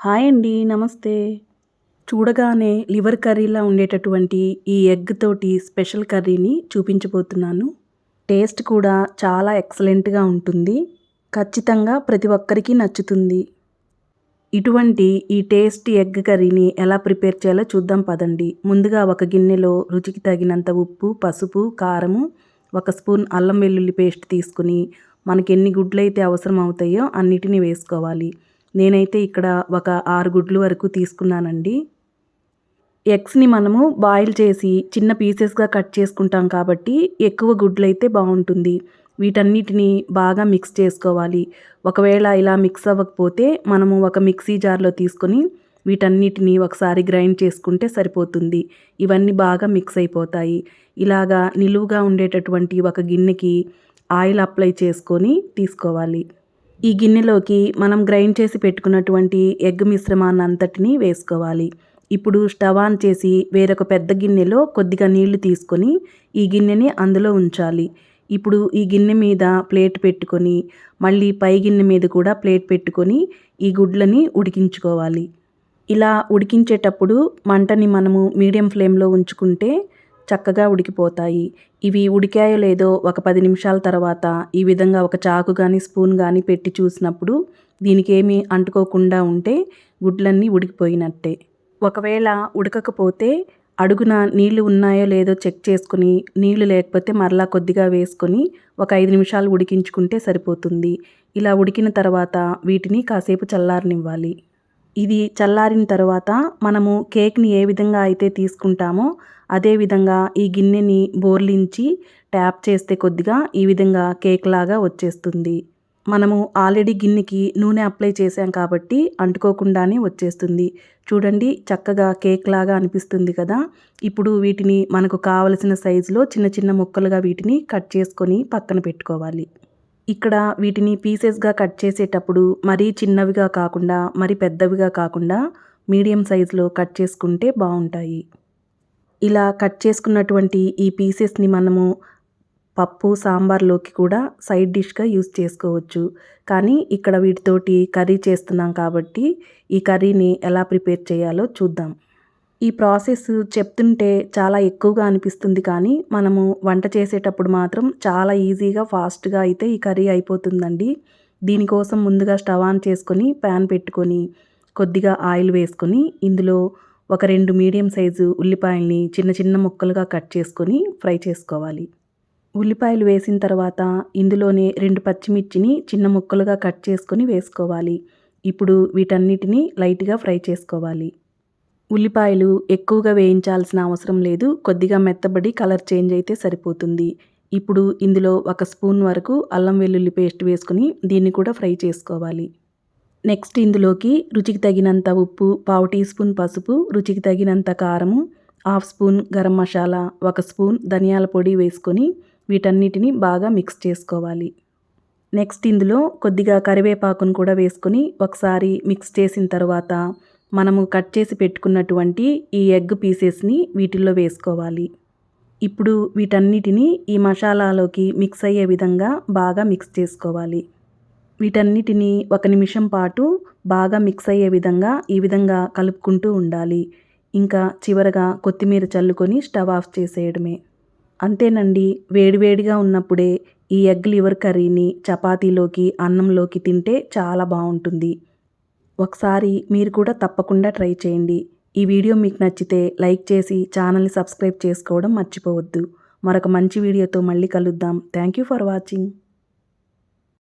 Hi అండి నమస్తే. చూడగానే లివర్ కర్రీలా ఉండేటటువంటి ఈ ఎగ్ తోటి స్పెషల్ కర్రీని చూపించబోతున్నాను. టేస్ట్ కూడా చాలా ఎక్సలెంట్గా ఉంటుంది. ఖచ్చితంగా ప్రతి ఒక్కరికి నచ్చుతుంది. ఇటువంటి ఈ టేస్టీ ఎగ్ కర్రీని ఎలా ప్రిపేర్ చేయాలో చూద్దాం పదండి. ముందుగా ఒక గిన్నెలో రుచికి తగినంత ఉప్పు పసుపు కారము ఒక స్పూన్ అల్లం వెల్లుల్లి పేస్ట్ తీసుకుని మనకి ఎన్ని గుడ్లు అయితే అవసరం అవుతాయో అన్నిటినీ వేసుకోవాలి. నేనైతే ఇక్కడ ఒక ఆరు గుడ్లు వరకు తీసుకున్నానండి. ఎగ్స్ని మనము బాయిల్ చేసి చిన్న పీసెస్గా కట్ చేసుకుంటాం కాబట్టి ఎక్కువ గుడ్లు అయితే బాగుంటుంది. వీటన్నిటిని బాగా మిక్స్ చేసుకోవాలి. ఒకవేళ ఇలా మిక్స్ అవ్వకపోతే మనము ఒక మిక్సీ జార్లో తీసుకొని వీటన్నిటిని ఒకసారి గ్రైండ్ చేసుకుంటే సరిపోతుంది. ఇవన్నీ బాగా మిక్స్ అయిపోతాయి. ఇలాగా నిలువుగా ఉండేటటువంటి ఒక గిన్నెకి ఆయిల్ అప్లై చేసుకొని తీసుకోవాలి. ఈ గిన్నెలోకి మనం గ్రైండ్ చేసి పెట్టుకున్నటువంటి ఎగ్ మిశ్రమాన్ని అంతటిని వేసుకోవాలి. ఇప్పుడు స్టవ్ ఆన్ చేసి వేరొక పెద్ద గిన్నెలో కొద్దిగా నీళ్ళు తీసుకొని ఈ గిన్నెని అందులో ఉంచాలి. ఇప్పుడు ఈ గిన్నె మీద ప్లేట్ పెట్టుకొని మళ్ళీ పై గిన్నె మీద కూడా ప్లేట్ పెట్టుకొని ఈ గుడ్లని ఉడికించుకోవాలి. ఇలా ఉడికించేటప్పుడు మంటని మనము మీడియం ఫ్లేమ్లో ఉంచుకుంటే చక్కగా ఉడికిపోతాయి. ఇవి ఉడికాయో లేదో ఒక పది నిమిషాల తర్వాత ఈ విధంగా ఒక చాకు కానీ స్పూన్ కానీ పెట్టి చూసినప్పుడు దీనికి ఏమీ అంటుకోకుండా ఉంటే గుడ్లన్నీ ఉడికిపోయినట్టే. ఒకవేళ ఉడకకపోతే అడుగున నీళ్ళు ఉన్నాయో లేదో చెక్ చేసుకుని నీళ్ళు లేకపోతే మరలా కొద్దిగా వేసుకొని ఒక ఐదు నిమిషాలు ఉడికించుకుంటే సరిపోతుంది. ఇలా ఉడికిన తర్వాత వీటిని కాసేపు చల్లారనివ్వాలి. ఇది చల్లారిన తర్వాత మనము కేక్ని ఏ విధంగా అయితే తీసుకుంటామో అదేవిధంగా ఈ గిన్నెని బోర్లించి ట్యాప్ చేస్తే కొద్దిగా ఈ విధంగా కేక్ లాగా వచ్చేస్తుంది. మనము ఆల్రెడీ గిన్నెకి నూనె అప్లై చేసాం కాబట్టి అంటుకోకుండానే వచ్చేస్తుంది. చూడండి చక్కగా కేక్ లాగా అనిపిస్తుంది కదా. ఇప్పుడు వీటిని మనకు కావలసిన సైజులో చిన్న చిన్న ముక్కలుగా వీటిని కట్ చేసుకొని పక్కన పెట్టుకోవాలి. ఇక్కడ వీటిని పీసెస్గా కట్ చేసేటప్పుడు మరీ చిన్నవిగా కాకుండా మరి పెద్దవిగా కాకుండా మీడియం సైజులో కట్ చేసుకుంటే బాగుంటాయి. ఇలా కట్ చేసుకున్నటువంటి ఈ పీసెస్ని మనము పప్పు సాంబార్లోకి కూడా సైడ్ డిష్గా యూస్ చేసుకోవచ్చు. కానీ ఇక్కడ వీటితోటి కర్రీ చేస్తున్నాం కాబట్టి ఈ కర్రీని ఎలా ప్రిపేర్ చేయాలో చూద్దాం. ఈ ప్రాసెస్ చెప్తుంటే చాలా ఎక్కువగా అనిపిస్తుంది కానీ మనము వంట చేసేటప్పుడు మాత్రం చాలా ఈజీగా ఫాస్ట్గా అయితే ఈ కర్రీ అయిపోతుందండి. దీనికోసం ముందుగా స్టవ్ ఆన్ చేసుకొని ప్యాన్ పెట్టుకొని కొద్దిగా ఆయిల్ వేసుకొని ఇందులో ఒక రెండు మీడియం సైజు ఉల్లిపాయల్ని చిన్న చిన్న ముక్కలుగా కట్ చేసుకొని ఫ్రై చేసుకోవాలి. ఉల్లిపాయలు వేసిన తర్వాత ఇందులోనే రెండు పచ్చిమిర్చిని చిన్న ముక్కలుగా కట్ చేసుకొని వేసుకోవాలి. ఇప్పుడు వీటన్నిటిని లైట్గా ఫ్రై చేసుకోవాలి. ఉల్లిపాయలు ఎక్కువగా వేయించాల్సిన అవసరం లేదు. కొద్దిగా మెత్తబడి కలర్ చేంజ్ అయితే సరిపోతుంది. ఇప్పుడు ఇందులో ఒక స్పూన్ వరకు అల్లం వెల్లుల్లి పేస్ట్ వేసుకుని దీన్ని కూడా ఫ్రై చేసుకోవాలి. నెక్స్ట్ ఇందులోకి రుచికి తగినంత ఉప్పు పావు టీ స్పూన్ పసుపు రుచికి తగినంత కారము హాఫ్ స్పూన్ గరం మసాలా ఒక స్పూన్ ధనియాల పొడి వేసుకొని వీటన్నిటిని బాగా మిక్స్ చేసుకోవాలి. నెక్స్ట్ ఇందులో కొద్దిగా కరివేపాకును కూడా వేసుకొని ఒకసారి మిక్స్ చేసిన తర్వాత మనము కట్ చేసి పెట్టుకున్నటువంటి ఈ ఎగ్ పీసెస్ని వీటిల్లో వేసుకోవాలి. ఇప్పుడు వీటన్నిటిని ఈ మసాలాలోకి మిక్స్ అయ్యే విధంగా బాగా మిక్స్ చేసుకోవాలి. వీటన్నిటిని ఒక నిమిషం పాటు బాగా మిక్స్ అయ్యే విధంగా ఈ విధంగా కలుపుకుంటూ ఉండాలి. ఇంకా చివరగా కొత్తిమీర చల్లుకొని స్టవ్ ఆఫ్ చేసేయడమే. అంతేనండి వేడివేడిగా ఉన్నప్పుడే ఈ ఎగ్ లివర్ కర్రీని చపాతీలోకి అన్నంలోకి తింటే చాలా బాగుంటుంది. ఒకసారి మీరు కూడా తప్పకుండా ట్రై చేయండి. ఈ వీడియో మీకు నచ్చితే లైక్ చేసి ఛానల్ని సబ్స్క్రైబ్ చేసుకోవడం మర్చిపోవద్దు. మరొక మంచి వీడియోతో మళ్ళీ కలుద్దాం. Thank you for watching.